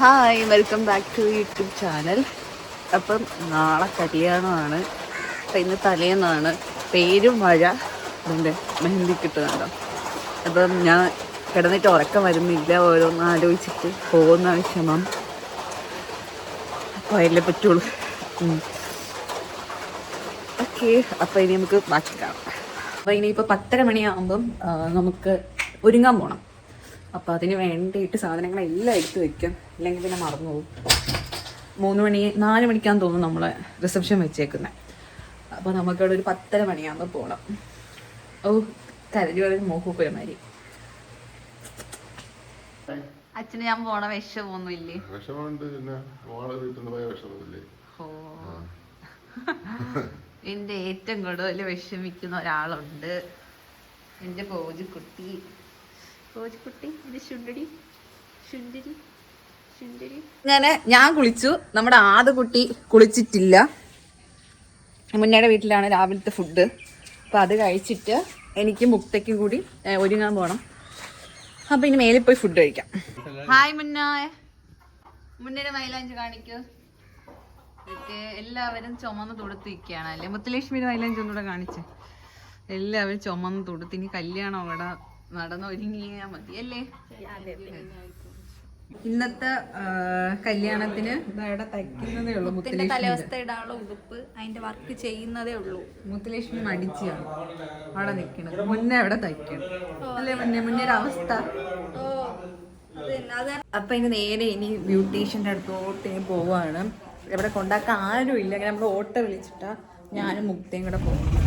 Hi welcome back to YouTube channel അപ്പം നാളെ കല്യാണമാണ്. അപ്പം ഇന്ന് തലേന്നാണ് പേരും മഴ ഇതിന്റെ മെഹന്തി കിട്ടുന്നുണ്ടോ? അപ്പം ഞാൻ കിടന്നിട്ട് ഉറക്കം വരുന്നില്ല. ഓരോന്ന് ആലോചിച്ചിട്ട് പോകുന്ന വിഷമം അതിലേ പറ്റുള്ളൂ. ഓക്കെ അപ്പം ഇനി നമുക്ക് ബാക്കി കാണാം. അപ്പം ഇനിയിപ്പോൾ പത്തര മണിയാകുമ്പം നമുക്ക് ഒരുങ്ങാൻ പോകണം അപ്പോൾ അതിന് വേണ്ടിയിട്ട് സാധനങ്ങളെല്ലാം എടുത്ത് വെക്കും. ഇല്ലെങ്കിൽ പിന്നെ മറന്നു പോകും മൂന്ന് മണി നാല് മണിക്കാന്ന് തോന്നുന്നു നമ്മളെ റിസപ്ഷൻ വെച്ചേക്കുന്നത് അപ്പോൾ നമുക്കവിടെ ഒരു പത്തര മണിയാകുമ്പോൾ പോകണം ഓ കരഞ്ഞു പറയുന്ന മാതിരി അച്ഛന് ഞാൻ പോണ വിഷമൊന്നുമില്ലേ? വിഷമമുണ്ട് പിന്നെ മോളെ വീട്ടിൽ നിന്ന് പോയ വിഷമമില്ലേ? ഓ. എന്റെ ഏറ്റവും കൂടുതൽ വിഷമിക്കുന്ന ഒരാളുണ്ട്. എന്റെ കോജിക്കുട്ടി കോജിക്കുട്ടി ഇത് ശുണ്ടടി ശുണ്ടരി ശുണ്ടരി. അങ്ങനെ ഞാൻ കുളിച്ചു. നമ്മുടെ ആദ്യ കുട്ടി കുളിച്ചിട്ടില്ല. മുന്നേടെ വീട്ടിലാണ് രാവിലത്തെ ഫുഡ് അപ്പോൾ അത് കഴിച്ചിട്ട് എനിക്കും മുക്തയ്ക്കും കൂടി ഒരുങ്ങാൻ പോകണം അപ്പോൾ ഇനി മേലിൽ പോയി ഫുഡ് കഴിക്കാം. ഹായ് മുന്നായ മുന്നേടെ മൈലാഞ്ച് കാണിക്കൂ. എല്ലാവരും ചുമന്ന് തൊടുത്ത് നിൽക്കുകയാണ് അല്ലേ? മുത്തലക്ഷ്മിയുടെ മൈലാഞ്ച് ഒന്നുകൂടെ കാണിച്ച്. എല്ലാവരും ചുമന്ന് തൊടുത്ത് ഇനി കല്യാണം അവിടെ നടന്ന് ഒരുങ്ങിയാൽ മതി അല്ലേ ഇന്നത്തെ കല്യാണത്തിന് തയ്ക്കുന്നതേ ഉള്ളൂ. തലവസ്ഥ ഇടാനുള്ള ഉടുപ്പ് അതിന്റെ വർക്ക് ചെയ്യുന്നതേ ഉള്ളൂ. മുത്തലക്ഷ്മി മടിച്ചാണ്. അവിടെ നിൽക്കണത് മുന്നേ അവിടെ തയ്ക്കണം. അല്ലേ മുന്നേ? മുന്നേ ഒരു അവസ്ഥ. അപ്പൊ ഇനി നേരെ ഇനി ബ്യൂട്ടീഷ്യന്റെ അടുത്തോട്ട് ഇനി പോവാണ്. ഇവിടെ കൊണ്ടാക്കാൻ ആരും ഇല്ല അങ്ങനെ നമ്മൾ ഓട്ടോ വിളിച്ചിട്ടാ ഞാനും മുക്തയും കൂടെ പോകും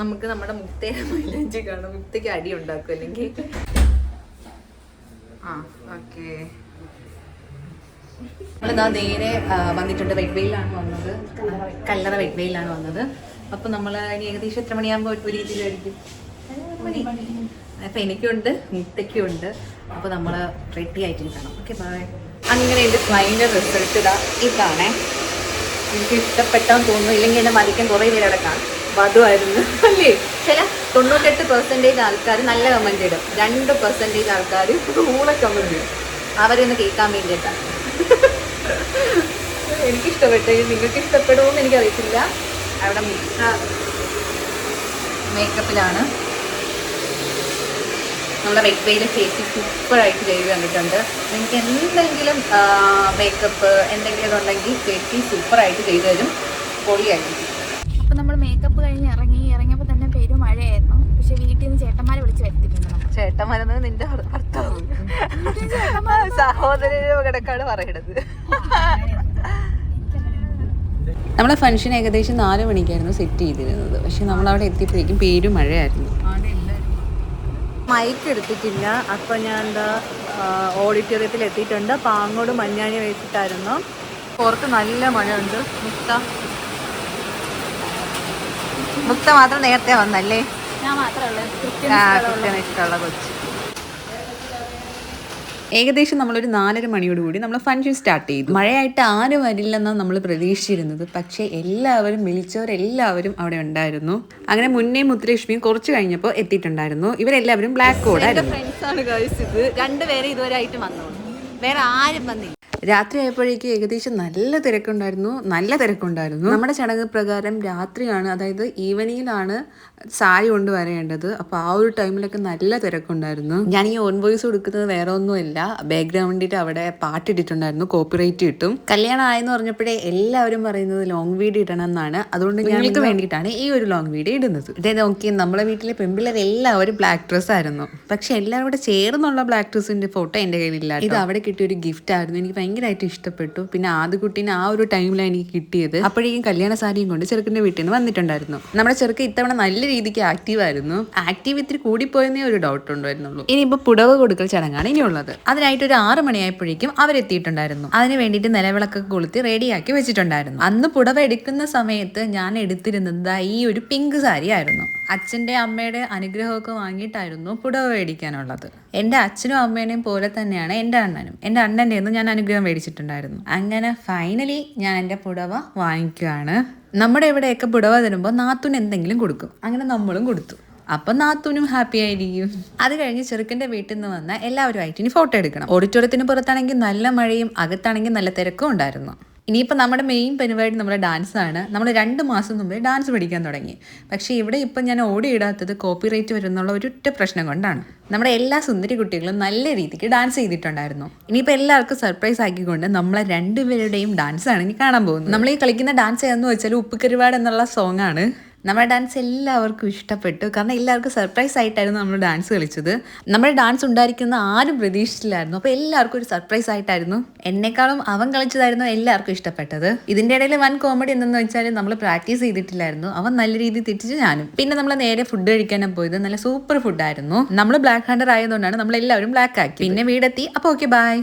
നമുക്ക് നമ്മുടെ മുക്തയുടെ മൈലേജ് കാണാം മുക്തയ്ക്ക് അടി ഉണ്ടാക്കും അല്ലെങ്കിൽ? ആ ഓക്കേ. നമ്മളിതാ നേരെ വന്നിട്ടുണ്ട് വെഡ്വെയിലാണ് വന്നത്. കല്ലറ വെഡ്വെയിലാണ് വന്നത്. അപ്പൊ നമ്മൾ ഇനി ഏകദേശം എത്ര മണിയാകുമ്പോൾ ഒരു രീതിയിലായിരിക്കും അപ്പൊ എനിക്കുണ്ട് ഉണ്ട് അപ്പൊ നമ്മൾ റെഡി ആയിട്ട് കാണാം ഓക്കെ ബൈ അങ്ങനെ എന്റെ ഫൈനൽ റിസൾട്ട് ഇതാ. ഇതാണേ. എനിക്ക് ഇഷ്ടപ്പെട്ടാന്ന് തോന്നുന്നു. ഇല്ലെങ്കിൽ എന്നെ മതിക്കാൻ കുറേ പേരവിടെ കാണും. വധുവായിരുന്നു അല്ലേ? ചില തൊണ്ണൂറ്റെട്ട് പെർസെന്റേജ് ആൾക്കാർ നല്ല കമന്റ് ഇടും. രണ്ട് പെർസെന്റേജ് ആൾക്കാർ ഊള കമന്റ് ഇടും. അവരൊന്ന് കേൾക്കാൻ വേണ്ടിയിട്ടാണ് എനിക്ക് ഇഷ്ടപ്പെട്ടു നിങ്ങൾക്ക് ഇഷ്ടപ്പെടുമെന്ന് എനിക്കറിയത്തില്ല. അവിടെ മിക്ക മേക്കപ്പിലാണ് നമ്മുടെ വെക്വയിലെ ചേച്ചി സൂപ്പറായിട്ട് ചെയ്ത് കണ്ടിട്ടുണ്ട്. നിങ്ങൾക്ക് എന്തെങ്കിലും മേക്കപ്പ് എന്തെങ്കിലും ഉണ്ടെങ്കിൽ ചേച്ചി സൂപ്പറായിട്ട് ചെയ്തു തരും. പൊളിയായിരിക്കും. നമ്മൾ കഴിഞ്ഞ് ഇറങ്ങി ഇറങ്ങിയപ്പോ തന്നെ പേര് മഴയായിരുന്നു. പക്ഷെ വീട്ടിൽ നിന്ന് ചേട്ടന്മാരെ വിളിച്ച് വരുത്തിട്ടുണ്ടോ ചേട്ടന്മാരെന്ന് നിന്റെ ഭർ- ഭർത്താവ് കിടക്കാണ് പറയണത്. നമ്മളെ ഫംഗ്ഷൻ ഏകദേശം നാല് മണിക്കായിരുന്നു സെറ്റ് ചെയ്തിരുന്നത്. പക്ഷെ നമ്മൾ അവിടെ എത്തിയപ്പോഴേക്കും പേര് മഴയായിരുന്നു. മൈക്ക് എടുത്തിട്ടില്ല. അപ്പൊ ഞാൻ എന്താ ഓഡിറ്റോറിയത്തിൽ എത്തിയിട്ടുണ്ട്. പാങ്ങോട് മഞ്ഞാണി വെച്ചിട്ടായിരുന്നു. പുറത്ത് നല്ല മഴയുണ്ട്. മുക്ത മുക്ത മാത്രം നേരത്തെ വന്നല്ലേ? കൊച്ച്. ഏകദേശം നമ്മളൊരു നാലര മണിയോടുകൂടി നമ്മൾ ഫംഗ്ഷൻ സ്റ്റാർട്ട് ചെയ്തു. മഴയായിട്ട് ആരും വരില്ലെന്നാണ് നമ്മൾ പ്രതീക്ഷിച്ചിരുന്നത്. പക്ഷേ എല്ലാവരും വിളിച്ചവരെല്ലാവരും അവിടെ ഉണ്ടായിരുന്നു. അങ്ങനെ മുന്നേ മുത്തലക്ഷ്മിയും കുറച്ച് കഴിഞ്ഞപ്പോൾ എത്തിയിട്ടുണ്ടായിരുന്നു. ഇവരെല്ലാവരും ബ്ലാക്ക് കോഡായിരുന്നു ഫ്രണ്ട്സ് ആണ് ഗേൾസ് ഇത്. രണ്ടുപേരെ ഇതുവരെ ആയിട്ട് വന്നു വേറെ ആരും വന്നില്ല. രാത്രി ആയപ്പോഴേക്കും ഏകദേശം നല്ല തിരക്കുണ്ടായിരുന്നു. നല്ല തിരക്കുണ്ടായിരുന്നു. നമ്മുടെ ചടങ്ങ് പ്രകാരം രാത്രിയാണ് അതായത് ഈവനിങ്ങിലാണ് സാരി കൊണ്ടുവരേണ്ടത് അപ്പൊ അപ്പോൾ ആ ഒരു ടൈമിലൊക്കെ നല്ല തിരക്കുണ്ടായിരുന്നു. ഞാൻ ഈ ഓൺ വോയിസ് കൊടുക്കുന്നത് വേറെ ഒന്നുമില്ല. ബാക്ക്ഗ്രൗണ്ടിട്ട് അവിടെ പാട്ടിട്ടിട്ടുണ്ടായിരുന്നു. കോപ്പിറൈറ്റ് കിട്ടും. കല്യാണം ആയെന്ന് പറഞ്ഞപ്പോഴേ എല്ലാവരും പറയുന്നത് ലോങ് വീഡിയോ ഇടണം എന്നാണ് അതുകൊണ്ട് ഞങ്ങൾക്ക് വേണ്ടിയിട്ടാണ് ഈ ഒരു ലോങ് വീഡിയോ ഇടുന്നത്. ഇതേ നോക്കി നമ്മളെ വീട്ടിലെ പെൺപിള്ളേർ എല്ലാവരും ബ്ലാക്ക് ഡ്രസ് ആയിരുന്നു. പക്ഷെ എല്ലാവരും കൂടെ ചേർന്നുള്ള ബ്ലാക്ക് ഡ്രസ്സിന്റെ ഫോട്ടോ എന്റെ കയ്യിലില്ല ഇത് അവിടെ കിട്ടിയ ഒരു ഗിഫ്റ്റ് ആയിരുന്നു. എനിക്ക് ഭയങ്കരമായിട്ട് ഇഷ്ടപ്പെട്ടു. പിന്നെ ആദ്യ കുട്ടീനെ ആ ഒരു ടൈമിലാണ് എനിക്ക് കിട്ടിയത്. അപ്പോഴേക്കും കല്യാണ സാരിയും കൊണ്ട് ചെറുക്കന്റെ വീട്ടിൽ നിന്ന് വന്നിട്ടുണ്ടായിരുന്നു. നമ്മുടെ ചെറുക്ക് ഇത്തവണ നല്ല രീതിക്ക് ആക്റ്റീവ് ആയിരുന്നു. ആക്റ്റീവ് ഇത്തിരി കൂടിപ്പോയെന്നേ ഒരു ഡൗട്ട് ഉണ്ടായിരുന്നുള്ളൂ. ഇനിയിപ്പോൾ പുടവ് കൊടുക്കൽ ചടങ്ങാണ് ഇനിയുള്ളത്. അതിനായിട്ട് ഒരു ആറ് മണിയായപ്പോഴേക്കും അവരെത്തിയിട്ടുണ്ടായിരുന്നു. അതിന് വേണ്ടിയിട്ട് നിലവിളക്കൊക്കെ കൊളുത്തി റെഡിയാക്കി വെച്ചിട്ടുണ്ടായിരുന്നു. അന്ന് പുടവ എടുക്കുന്ന സമയത്ത് ഞാൻ എടുത്തിരുന്നത് ഈ ഒരു പിങ്ക് സാരി ആയിരുന്നു. അച്ഛന്റെ അമ്മയുടെ അനുഗ്രഹമൊക്കെ വാങ്ങിയിട്ടായിരുന്നു പുടവ മേടിക്കാനുള്ളത്. എന്റെ അച്ഛനും അമ്മേനെയും പോലെ തന്നെയാണ് എന്റെ അണ്ണനും. എന്റെ അണ്ണന്റെ ഞാൻ അനുഗ്രഹം മേടിച്ചിട്ടുണ്ടായിരുന്നു. അങ്ങനെ ഫൈനലി ഞാൻ എന്റെ പുടവ വാങ്ങിക്കുകയാണ്. നമ്മുടെ ഇവിടെയൊക്കെ പുടവ തരുമ്പോൾ നാത്തുന് എന്തെങ്കിലും കൊടുക്കും. അങ്ങനെ നമ്മളും കൊടുത്തു. അപ്പം നാത്തൂനും ഹാപ്പി ആയിരിക്കും. അത് കഴിഞ്ഞ് ചെറുക്കന്റെ വീട്ടിൽ നിന്ന് വന്ന എല്ലാവരുമായിട്ട് ഇനി ഫോട്ടോ എടുക്കണം. ഓഡിറ്റോറിയത്തിന് പുറത്താണെങ്കിൽ നല്ല മഴയും അകത്താണെങ്കിൽ നല്ല തിരക്കും ഉണ്ടായിരുന്നു. ഇനിയിപ്പോൾ നമ്മുടെ മെയിൻ പരിപാടി നമ്മുടെ ഡാൻസ് ആണ്. നമ്മൾ രണ്ട് മാസം മുമ്പേ ഡാൻസ് പഠിക്കാൻ തുടങ്ങി. പക്ഷേ ഇവിടെ ഇപ്പം ഞാൻ ഓടിയിടാത്തത് കോപ്പി റേറ്റ് വരുന്നുള്ള ഒരൊറ്റ പ്രശ്നം കൊണ്ടാണ്. നമ്മുടെ എല്ലാ സുന്ദരി കുട്ടികളും നല്ല രീതിക്ക് ഡാൻസ് ചെയ്തിട്ടുണ്ടായിരുന്നു. ഇനിയിപ്പോൾ എല്ലാവർക്കും സർപ്രൈസ് ആക്കിക്കൊണ്ട് നമ്മളെ രണ്ടുപേരുടെയും ഡാൻസ് ആണ് ഇനി കാണാൻ പോകുന്നത്. നമ്മൾ ഈ കളിക്കുന്ന ഡാൻസ് ഏതെന്ന് വെച്ചാൽ ഉപ്പുക്കരുവാട് എന്നുള്ള സോങ്ങാണ് നമ്മുടെ ഡാൻസ് എല്ലാവർക്കും ഇഷ്ടപ്പെട്ടു. കാരണം എല്ലാവർക്കും സർപ്രൈസ് ആയിട്ടായിരുന്നു നമ്മൾ ഡാൻസ് കളിച്ചത്. നമ്മുടെ ഡാൻസ് ഉണ്ടായിരിക്കുന്ന ആരും പ്രതീക്ഷിച്ചില്ലായിരുന്നു. അപ്പോൾ എല്ലാവർക്കും ഒരു സർപ്രൈസ് ആയിട്ടായിരുന്നു. എന്നെക്കാളും അവൻ കളിച്ചതായിരുന്നു എല്ലാവർക്കും ഇഷ്ടപ്പെട്ടത്. ഇതിന്റെ ഇടയിൽ വൻ കോമഡി എന്തെന്ന് വെച്ചാൽ നമ്മൾ പ്രാക്ടീസ് ചെയ്തിട്ടില്ലായിരുന്നു. അവൻ നല്ല രീതിയിൽ തെറ്റിച്ച് ഞാനും. പിന്നെ നമ്മൾ നേരെ ഫുഡ് കഴിക്കാനും പോയത്. നല്ല സൂപ്പർ ഫുഡായിരുന്നു നമ്മൾ ബ്ലാക്ക് ഹാൻഡർ ആയതുകൊണ്ടാണ് നമ്മൾ എല്ലാവരും ബ്ലാക്ക് ആക്കി. പിന്നെ വീടെത്തി. അപ്പോൾ ഓക്കെ ബൈ